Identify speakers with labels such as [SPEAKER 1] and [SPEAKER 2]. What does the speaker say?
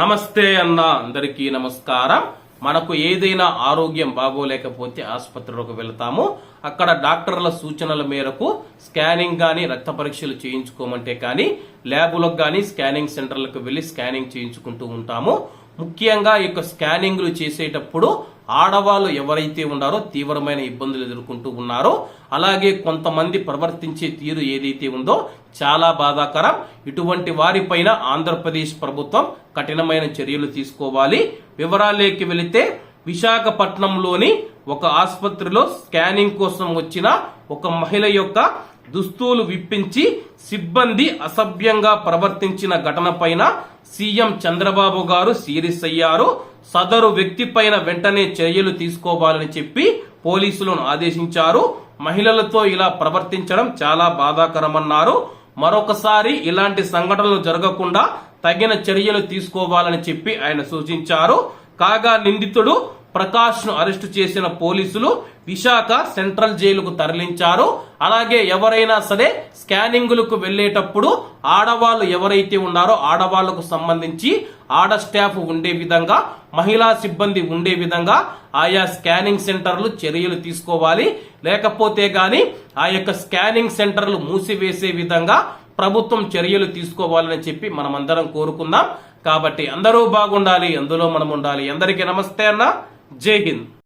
[SPEAKER 1] నమస్తే అన్న అందరికీ నమస్కారం. మనకు ఏదైనా ఆరోగ్యం బాగోలేకపోతే ఆసుపత్రిలోకి వెళ్తాము. అక్కడ డాక్టర్ల సూచనల మేరకు స్కానింగ్ కానీ రక్త పరీక్షలు చేయించుకోమంటే కానీ ల్యాబులకు కానీ స్కానింగ్ సెంటర్లకు వెళ్ళి స్కానింగ్ చేయించుకుంటూ ఉంటాము. ముఖ్యంగా ఈ యొక్క స్కానింగ్లు చేసేటప్పుడు ఆడవాళ్ళు ఎవరైతే ఉన్నారో తీవ్రమైన ఇబ్బందులు ఎదుర్కొంటూ ఉన్నారో అలాగే కొంతమంది ప్రవర్తించే తీరు ఏదైతే ఉందో చాలా బాధాకరం. ఇటువంటి వారిపైన ఆంధ్రప్రదేశ్ ప్రభుత్వం కఠినమైన చర్యలు తీసుకోవాలి. వివరాలేకి వెళితే విశాఖపట్నంలోని ఒక ఆసుపత్రిలో స్కానింగ్ కోసం వచ్చిన ఒక మహిళ యొక్క దుస్తులు విప్పించి సిబ్బంది అసభ్యంగా ప్రవర్తించిన ఘటన పైన సీఎం చంద్రబాబు గారు సీరియస్ అయ్యారు. సదరు వ్యక్తి పైన వెంటనే చర్యలు తీసుకోవాలని చెప్పి పోలీసులను ఆదేశించారు. మహిళలతో ఇలా ప్రవర్తించడం చాలా బాధాకరమన్నారు. మరొకసారి ఇలాంటి సంఘటనలు జరగకుండా తగిన చర్యలు తీసుకోవాలని చెప్పి ఆయన సూచించారు. కాగా నిందితుడు ప్రకాష్ను అరెస్టు చేసిన పోలీసులు విశాఖ సెంట్రల్ జైలుకు తరలించారు. అలాగే ఎవరైనా సరే స్కానింగులకు వెళ్ళేటప్పుడు ఆడవాళ్ళు ఎవరైతే ఉన్నారో ఆడవాళ్ళకు సంబంధించి ఆడ స్టాఫ్ ఉండే విధంగా మహిళా సిబ్బంది ఉండే విధంగా ఆయా స్కానింగ్ సెంటర్లు చర్యలు తీసుకోవాలి. లేకపోతే గాని ఆ యొక్క స్కానింగ్ సెంటర్లు మూసివేసే విధంగా ప్రభుత్వం చర్యలు తీసుకోవాలని చెప్పి మనమందరం కోరుకుందాం. కాబట్టి అందరూ బాగుండాలి అందులో మనం ఉండాలి అందరికీ నమస్తే అన్న. जय हिंद